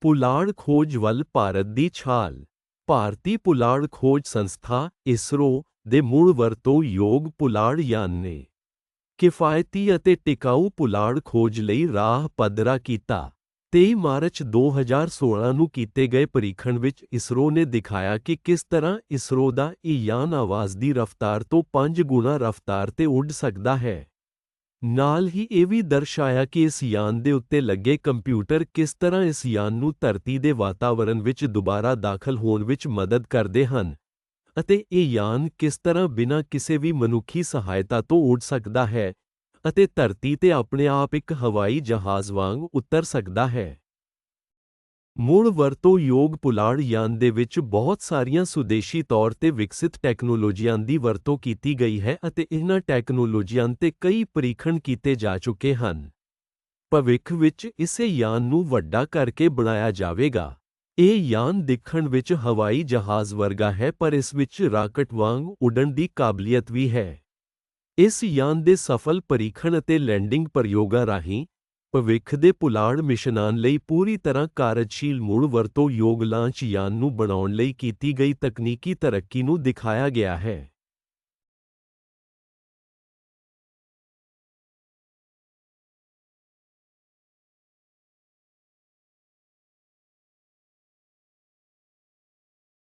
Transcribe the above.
ਪੁਲਾੜ ਖੋਜ ਵੱਲ ਭਾਰਤ ਦੀ ਛਾਲ। ਭਾਰਤੀ ਪੁਲਾੜ ਖੋਜ ਸੰਸਥਾ ਇਸਰੋ ਦੇ ਮੁੜ ਵਰਤੋਂ ਯੋਗ ਪੁਲਾੜ ਯਾਨ। ਨੇ ਕਿਫਾਇਤੀ ਅਤੇ ਟਿਕਾਊ ਪੁਲਾੜ ਖੋਜ ਲਈ ਰਾਹ ਪੱਧਰਾ ਕੀਤਾ। 23 ਮਾਰਚ 2016 ਨੂੰ ਕੀਤੇ ਗਏ ਪਰੀਖਣ ਵਿੱਚ ਇਸਰੋ ਨੇ ਦਿਖਾਇਆ ਕਿ ਕਿਸ ਤਰ੍ਹਾਂ ਇਸਰੋ ਦਾ ਇਹ ਯਾਨ ਆਵਾਜ਼ ਦੀ ਰਫ਼ਤਾਰ ਤੋਂ 5 ਗੁਣਾ ਰਫ਼ਤਾਰ ਤੇ ਉੱਡ ਸਕਦਾ ਹੈ। ਨਾਲ ਹੀ ਇਹ ਵੀ ਦਰਸਾਇਆ ਕਿ ਇਸ ਯਾਨ ਦੇ ਉੱਤੇ ਲੱਗੇ ਕੰਪਿਊਟਰ ਕਿਸ ਤਰ੍ਹਾਂ ਇਸ ਯਾਨ ਨੂੰ ਧਰਤੀ ਦੇ ਵਾਤਾਵਰਣ ਵਿੱਚ ਦੁਬਾਰਾ ਦਾਖਲ ਹੋਣ ਵਿੱਚ ਮਦਦ ਕਰਦੇ ਹਨ ਅਤੇ ਇਹ ਯਾਨ ਕਿਸ ਤਰ੍ਹਾਂ ਬਿਨਾਂ ਕਿਸੇ ਵੀ ਮਨੁੱਖੀ ਸਹਾਇਤਾ ਤੋਂ ਉੱਡ ਸਕਦਾ ਹੈ ਅਤੇ ਧਰਤੀ ਤੇ ਆਪਣੇ ਆਪ ਇੱਕ ਹਵਾਈ ਜਹਾਜ਼ ਵਾਂਗ ਉਤਰ ਸਕਦਾ ਹੈ। ਮੁੜ ਵਰਤੋਂ ਯੋਗ ਪੁਲਾੜ ਯਾਨ ਦੇ ਵਿੱਚ ਬਹੁਤ ਸਾਰੀਆਂ ਸੁਦੇਸ਼ੀ ਤੌਰ ਤੇ ਵਿਕਸਿਤ ਟੈਕਨੋਲੋਜੀਆਂ ਦੀ ਵਰਤੋਂ ਕੀਤੀ ਗਈ ਹੈ ਅਤੇ ਇਹਨਾਂ ਟੈਕਨੋਲੋਜੀਆਂ ਤੇ ਕਈ ਪਰੀਖਣ ਕੀਤੇ ਜਾ ਚੁੱਕੇ ਹਨ। ਭਵਿੱਖ ਵਿੱਚ ਇਸੇ ਯਾਨ ਨੂੰ ਵੱਡਾ ਕਰਕੇ ਬਣਾਇਆ ਜਾਵੇਗਾ। ਇਹ ਯਾਨ ਦੇਖਣ ਵਿੱਚ ਹਵਾਈ ਜਹਾਜ਼ ਵਰਗਾ ਹੈ ਪਰ ਇਸ ਵਿੱਚ ਰਾਕਟ ਵਾਂਗ ਉੱਡਣ ਦੀ ਕਾਬਲੀਅਤ ਵੀ ਹੈ। ਇਸ ਯਾਨ ਦੇ ਸਫਲ ਪਰੀਖਣ ਅਤੇ ਲੈਂਡਿੰਗ ਪ੍ਰਯੋਗਾਂ ਰਾਹੀਂ ਭਵਿੱਖ ਦੇ ਪੁਲਾੜ ਮਿਸ਼ਨਾਂ ਲਈ ਪੂਰੀ ਤਰ੍ਹਾਂ ਕਾਰਜਸ਼ੀਲ ਮੁੜ ਵਰਤੋਂ ਯੋਗ ਲਾਂਚ ਯਾਨ ਨੂੰ ਬਣਾਉਣ ਲਈ ਕੀਤੀ ਗਈ ਤਕਨੀਕੀ ਤਰੱਕੀ ਨੂੰ ਦਿਖਾਇਆ ਗਿਆ ਹੈ।